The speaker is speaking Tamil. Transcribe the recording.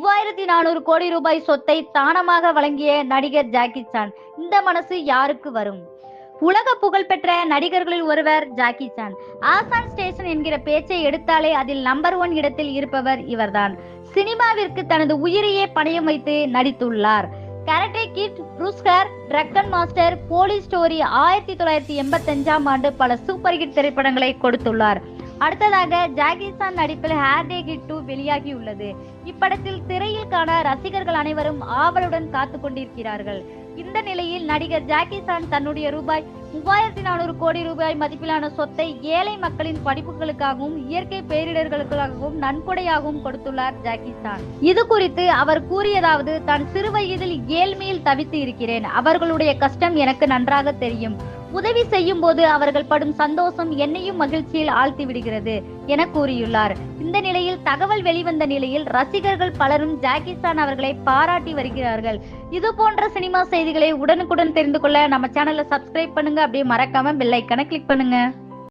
மூவாயிரத்தி நானூறு கோடி ரூபாய் சொத்தை தானமாக வழங்கிய நடிகர் ஜாக்கி சான். இந்த மனசு யாருக்கு வரும்? உலக புகழ்பெற்ற நடிகர்களில் ஒருவர் ஜாக்கி சான். ஆசான் ஸ்டேஷன் என்கிற பேச்சை எடுத்தாலே அதில் நம்பர் ஒன் இடத்தில் இருப்பவர் இவர்தான். சினிமாவிற்கு தனது உயிரையே பணயம் வைத்து நடித்துள்ளார். கரட்டே கிட் ருஸ்கர் ட்ரக்கன் மாஸ்டர் போலீஸ் ஸ்டோரி ஆயிரத்தி தொள்ளாயிரத்தி எண்பத்தஞ்சாம் ஆண்டு பல சூப்பர் ஹிட் திரைப்படங்களை கொடுத்துள்ளார். அடுத்ததாக ஜாக்கி சான் நடிப்பில் ஹேர் டே கிட் டூ வெளியாகியுள்ளது. இப்படத்தில் திரையில் காண ரசிகர்கள் அனைவரும் ஆவலுடன் காத்து கொண்டிருக்கிறார்கள். இந்த நிலையில் நடிகர் ஜாக்கி சான் தன்னுடைய ரூபாய் மூவாயிரத்தி நானூறு கோடி ரூபாய் மதிப்பிலான சொத்தை ஏழை மக்களின் படிப்புகளுக்காகவும் இயற்கை பேரிடர்களுக்காகவும் நன்கொடையாகவும் கொடுத்துள்ளார் ஜாக்கி சான் இது குறித்து அவர் கூறியதாவது தான் சிறு வயதில் ஏழ்மையில் தவித்து இருக்கிறேன். அவர்களுடைய கஷ்டம் எனக்கு நன்றாக தெரியும். உதவி செய்யும் போது அவர்கள் படும் சந்தோஷம் என்னையும் மகிழ்ச்சியில் ஆழ்த்தி விடுகிறது என கூறியுள்ளார். இந்த நிலையில் தகவல் வெளிவந்த நிலையில் ரசிகர்கள் பலரும் ஜாக்கி சான் அவர்களை பாராட்டி வருகிறார்கள். இது போன்ற சினிமா செய்திகளை உடனுக்குடன் தெரிந்து கொள்ள நம்ம சேனலை சப்ஸ்கிரைப் பண்ணுங்க. அப்படியே மறக்காம பெல் ஐக்கனை கிளிக் பண்ணுங்க.